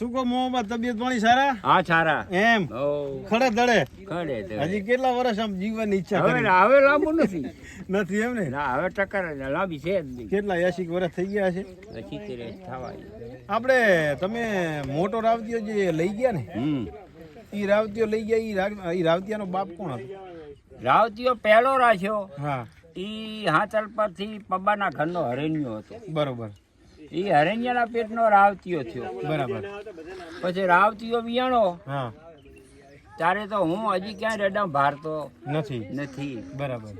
શું કહો મોહમાં તબિયત પાણી સારા? હા સારા. એમ? ખડે દડે? ખડે હજી કેટલા વર્ષ આમ જીવવાની ઈચ્છા હવે હવે લાંબુ નથી. નથી એમ ને? ના હવે ટક્કર લાંબી છે કેટલા એસી વર્ષ થઈ ગયા છે આપણે તમે મોટો રાવતીયો જે લઈ ગયા ને હમ. રાવતીઓ લઈ ગયા એ ઈ બાપ કોણ હતો? રાવતીયો પહેલો રાખ્યો. હા. એ હાચલ પરથી પબ્બાના ઘરનો હરેન્યો હતો. બરોબર. ઈ હરણ્યના પેટનો રાવતીયો થયો. બરાબર. પછી રાવતીયો વિયાણો? હા. ત્યારે તો હું હજી ક્યાંય રડા ભારતો નથી. નથી. બરાબર.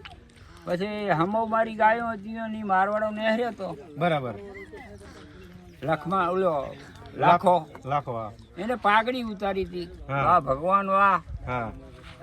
પછી હમો મારી ગાયો હતી ની મારવાડો નહેર્યો તો. બરાબર. લખમાં ઓલો લાખો. લાખો એને પાઘડી ઉતારી હતી. હા. વાહ ભગવાન વાહ. હા.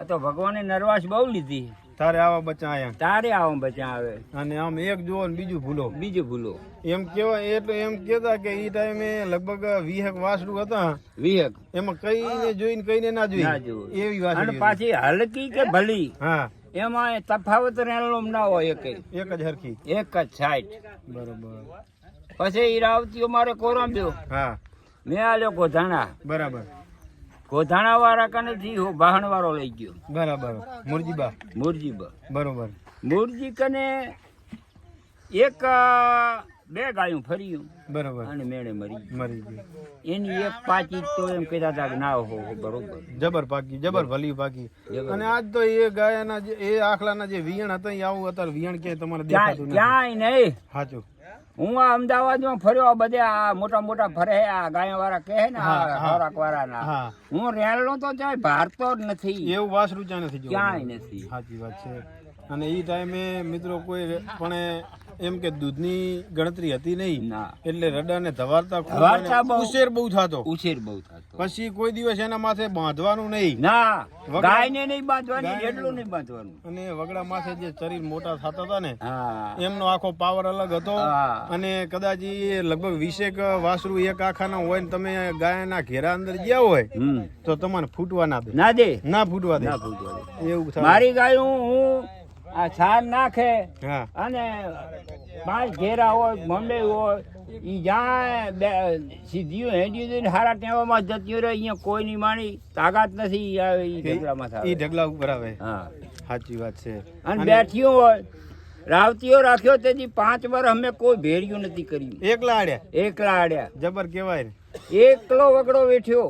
તો ભગવાને નરવાશ બહુ લીધી. તારે આવા બચ્ચા આયા? તારે આવા બચ્યા આવે. અને આમ એક જુઓ ને બીજું ભૂલો. બીજું ભૂલો. એમ કેવાય એટલે એમ કેતા કે ઈ ટાઈમે લગભગ વીસેક વાસડું હતા. વિવેક એમાં કઈને જોઈને કઈને ના જોઈ. એવી એવી અને પાછી હલકી કે ભલી? હા. એમાં તફાવત રહેલો ના હોય એક એક જ હરખી. એક જ સાઈડ બરોબર. પછી ઈ રાવતીઓ મારે કોરામ્યો હા. મેં આ લોકો જાણા બરાબર. ગોધાણા વાળા કનેથી હું વાહણ વાળો લઈ ગયો. બરાબર. મુરજીબા. મુરજીબા. બરોબર. મુરજી કને એક બે ગાયું ફર્યું બરોબર. અને મેળે મરી મરી ગઈ. એની એક પાકી તો એમ કહેતા હતા કે ના હો બરોબર. જબર પાકી જબર ભલી પાકી. અને આજ તો એ ગાયના જે એ આખલાના જે વિયણ હતા એ આવું અત્યારે વિયણ ક્યાંય તમારે દેખાતું નથી. ક્યાંય નહીં. સાચું હું આ અમદાવાદમાં ફર્યો આ બધે આ મોટા મોટા ફરે આ ગાયો વાળા કહે ને. ખોરાક વાળા ના હું. રેલનો તો જાય ભારતો જ નથી. એવું વાસરું ક્યાં નથી ક્યાંય નથી. સાચી વાત છે. અને એ ટાઈમે મિત્રો કોઈ પણ એમ કે દૂધની ગણતરી હતી નહીં. એટલે રડાને ધવારતા. ઉછેર બહુ થતો. ઉછેર બહુ થતો. પછી કોઈ દિવસ એના માથે બાંધવાનું નહીં. ના ગાયને નહીં બાંધવાની એટલું નહીં બાંધવાનું. અને વગડા માથે જે શરીર મોટા થતા હતા ને એમનો આખો પાવર અલગ હતો. અને કદાચ લગભગ વીસેક વાસરું એક આખાના હોય ને તમે ગાયના ઘેરા અંદર ગયા હોય તો તમારે ફૂટવા ના દે. ના દે. ના ફૂટવા દે. ના ફૂટવા દે. એવું મારી ગાયું હું આ છાણ નાખે અને પાંચ ઘેરા હોય મંડે હોય એ જ્યાં સીધીઓ હેડી દઈને હારા ટેવામાં જતી રહે અહીંયા કોઈની માણી તાકાત નથી આવે એ ઢગલામાં થાય એ ઢગલા ઉપર આવે. હા. સાચી વાત છે. અને બેઠ્યું હોય રાવતીઓ રાખ્યો તેથી પાંચ વાર અમે કોઈ ભેર્યું નથી કર્યું એકલા આડ્યા? એકલા આડ્યા. જબર કહેવાય એકલો વગડો બેઠ્યો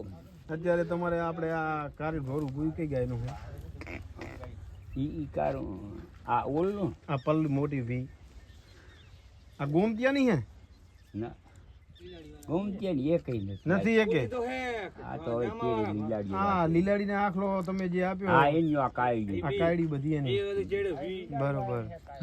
અત્યારે તમારે આપણે આ કાર્ય ઘોર ઉભું કઈ ગાયનું ઈ ઈ આ ઓલનું? આ પલ્લી મોટી ભી આ ગોમતિયાની હે? ના. ગમતી એ કઈ નથી નથી એકે? આ તો હવે કેવી લીલાડી હા લીલાડીને આખલો તમે જે આપ્યો. આ એની આ કાયડી. આ કાયડી બધી એની. બરોબર.